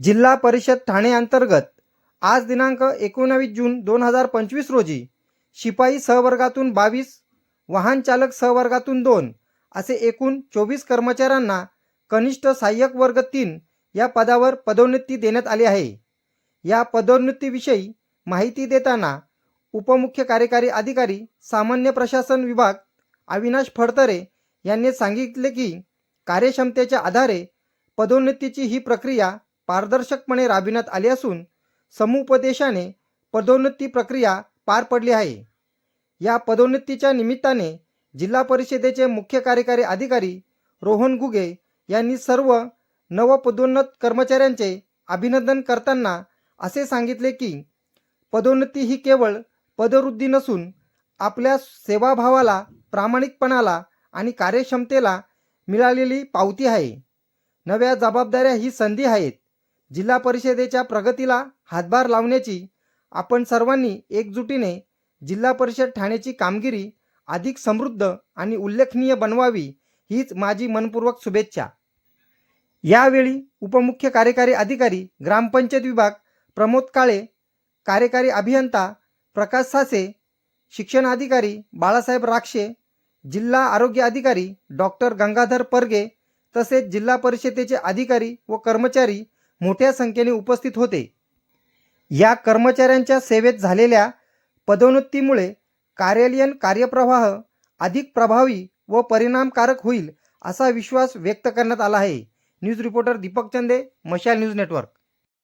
जिल्हा परिषद ठाणे अंतर्गत आज दिनांक एकोणावीस जून दोन हजार पंचवीस रोजी शिपाई सहवर्गातून बावीस वाहन चालक सहवर्गातून दोन असे एकूण चोवीस कर्मचाऱ्यांना कनिष्ठ सहाय्यक वर्ग तीन या पदावर पदोन्नती देण्यात आली आहे. या पदोन्नतीविषयी माहिती देताना उपमुख्य कार्यकारी अधिकारी सामान्य प्रशासन विभाग अविनाश फडतरे यांनी सांगितले की कार्यक्षमतेच्या आधारे पदोन्नतीची ही प्रक्रिया पारदर्शकपणे राबविण्यात आली असून समुपदेशाने पदोन्नती प्रक्रिया पार पडली आहे. या पदोन्नतीच्या निमित्ताने जिल्हा परिषदेचे मुख्य कार्यकारी अधिकारी रोहन गुगे यांनी सर्व नवपदोन्नत कर्मचाऱ्यांचे अभिनंदन करताना असे सांगितले की पदोन्नती ही केवळ पदवृद्धी नसून आपल्या सेवाभावाला प्रामाणिकपणाला आणि कार्यक्षमतेला मिळालेली पावती आहे. नव्या जबाबदाऱ्या ही संधी आहेत. जिल्हा परिषदेच्या प्रगतीला हातभार लावण्याची आपण सर्वांनी एकजुटीने जिल्हा परिषद ठाण्याची कामगिरी अधिक समृद्ध आणि उल्लेखनीय बनवावी हीच माझी मनपूर्वक शुभेच्छा. यावेळी उपमुख्य कार्यकारी अधिकारी ग्रामपंचायत विभाग प्रमोद काळे कार्यकारी अभियंता प्रकाश सासे शिक्षण अधिकारी बाळासाहेब राक्षे जिल्हा आरोग्य अधिकारी डॉक्टर गंगाधर परगे तसेच जिल्हा परिषदेचे अधिकारी व कर्मचारी मोठ्या संख्येने उपस्थित होते. या कर्मचाऱ्यांच्या सेवेत झालेल्या पदोन्नतीमुळे कार्यालयीन कार्यप्रवाह अधिक प्रभावी व परिणामकारक होईल असा विश्वास व्यक्त करण्यात आला आहे. न्यूज रिपोर्टर दीपक चंदे मशाल न्यूज नेटवर्क.